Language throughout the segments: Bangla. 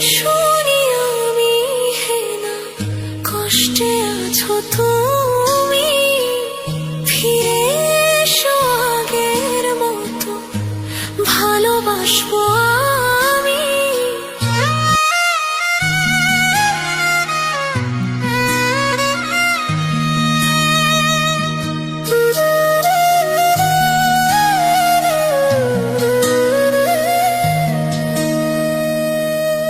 শুনি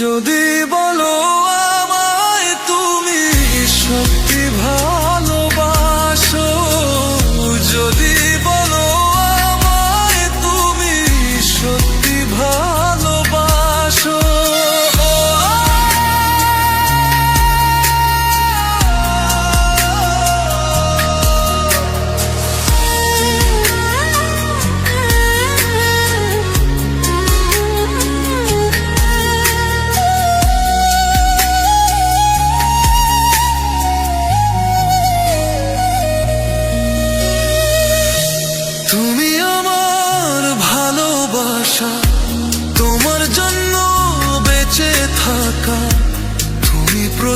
যদি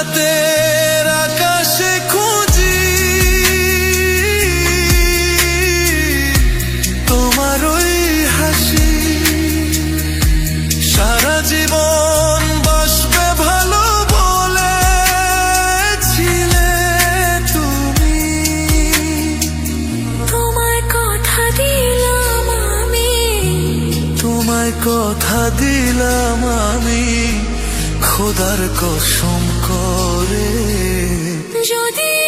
রাতের আকাশে খুঁজি। তোমার ওই হাসি সারা জীবন বাসবে ভালো বলেছিলে তুমি। তোমায় কথা দিলাম আমি। তোমায় কথা দিলাম আমি। খোদার কসম করে। যদি